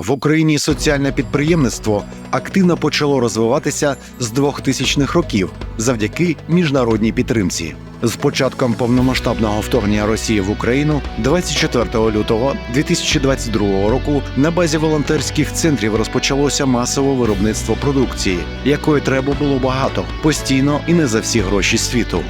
В Україні соціальне підприємництво активно почало розвиватися з 2000-х років завдяки міжнародній підтримці. З початком повномасштабного вторгнення Росії в Україну 24 лютого 2022 року на базі волонтерських центрів розпочалося масове виробництво продукції, якої треба було багато, постійно і не за всі гроші світу.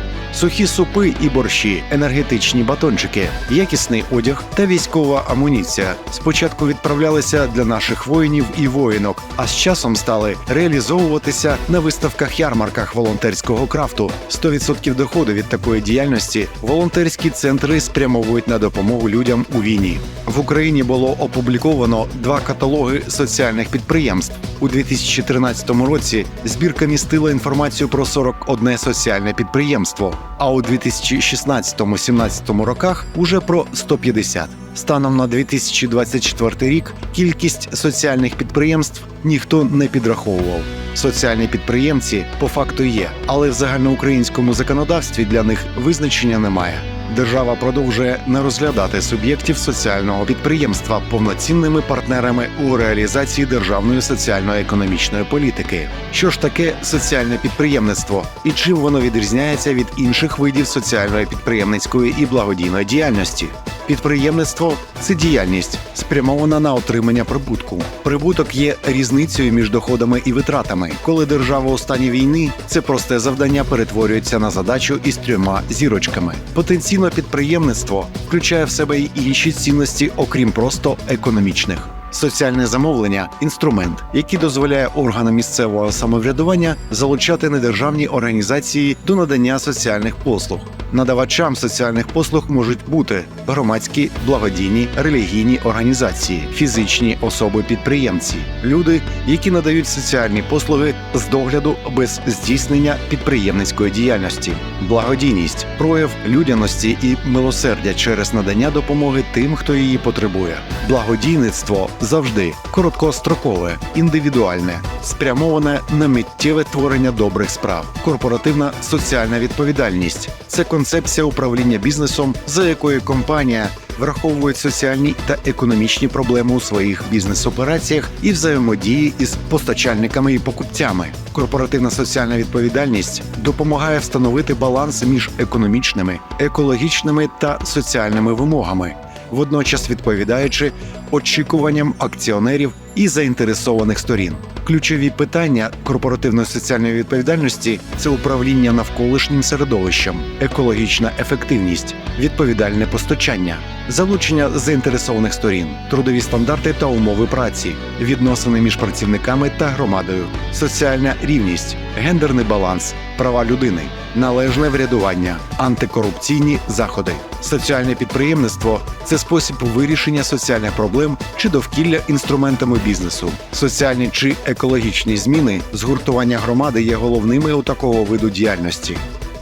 Сухі супи і борщі, енергетичні батончики, якісний одяг та військова амуніція спочатку відправлялися для наших воїнів і воїнок, а з часом стали реалізовуватися на виставках-ярмарках волонтерського крафту. 100% доходу від такої діяльності волонтерські центри спрямовують на допомогу людям у війні. В Україні було опубліковано два каталоги соціальних підприємств. У 2013 році збірка містила інформацію про 41 соціальне підприємство, а у 2016-17 роках уже про 150. Станом на 2024 рік кількість соціальних підприємств ніхто не підраховував. Соціальні підприємці по факту є, але в загальноукраїнському законодавстві для них визначення немає. Держава продовжує не розглядати суб'єктів соціального підприємства повноцінними партнерами у реалізації державної соціально-економічної політики. Що ж таке соціальне підприємництво і чим воно відрізняється від інших видів соціальної підприємницької і благодійної діяльності? Підприємництво це діяльність, спрямована на отримання прибутку. Прибуток є різницею між доходами і витратами. Коли держава у стані війни, це просте завдання перетворюється на задачу із трьома зірочками. Потенційно підприємництво включає в себе й інші цінності, окрім просто економічних. Соціальне замовлення інструмент, який дозволяє органам місцевого самоврядування залучати недержавні організації до надання соціальних послуг. Надавачам соціальних послуг можуть бути громадські, благодійні, релігійні організації, фізичні особи-підприємці, люди, які надають соціальні послуги з догляду без здійснення підприємницької діяльності, благодійність, прояв людяності і милосердя через надання допомоги тим, хто її потребує. Благодійництво завжди короткострокове, індивідуальне, спрямоване на миттєве творення добрих справ, корпоративна соціальна відповідальність це концепція управління бізнесом, за якою компанія враховує соціальні та економічні проблеми у своїх бізнес-операціях і взаємодії із постачальниками і покупцями. Корпоративна соціальна відповідальність допомагає встановити баланс між економічними, екологічними та соціальними вимогами водночас відповідаючи очікуванням акціонерів і заінтересованих сторін. Ключові питання корпоративної соціальної відповідальності це управління навколишнім середовищем, екологічна ефективність, відповідальне постачання, залучення заінтересованих сторін, трудові стандарти та умови праці, відносини між працівниками та громадою, соціальна рівність, гендерний баланс, права людини, належне врядування, антикорупційні заходи. Соціальне підприємництво це спосіб вирішення соціальних проблем чи довкілля інструментами бізнесу. Соціальні чи екологічні зміни згуртування громади є головними у такого виду діяльності.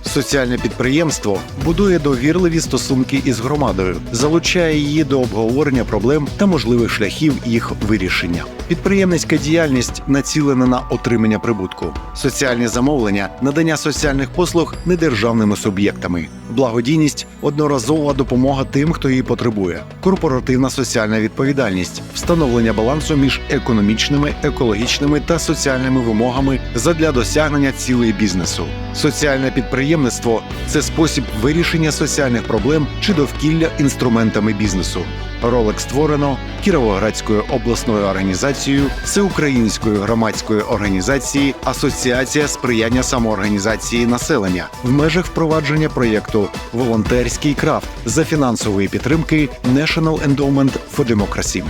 Соціальне підприємство будує довірливі стосунки із громадою, залучає її до обговорення проблем та можливих шляхів їх вирішення. Підприємницька діяльність націлена на отримання прибутку, соціальні замовлення, надання соціальних послуг недержавними суб'єктами, благодійність, одноразова допомога тим, хто її потребує, корпоративна соціальна відповідальність, встановлення балансу між економічними, екологічними та соціальними вимогами задля досягнення цілей бізнесу. Соціальне підприємництво це спосіб вирішення соціальних проблем чи довкілля інструментами бізнесу. Ролик створено Кіровоградською обласною організацією Всеукраїнської громадської організації Асоціація сприяння самоорганізації населення в межах впровадження проєкту Волонтерський крафт за фінансової підтримки National Endowment for Democracy.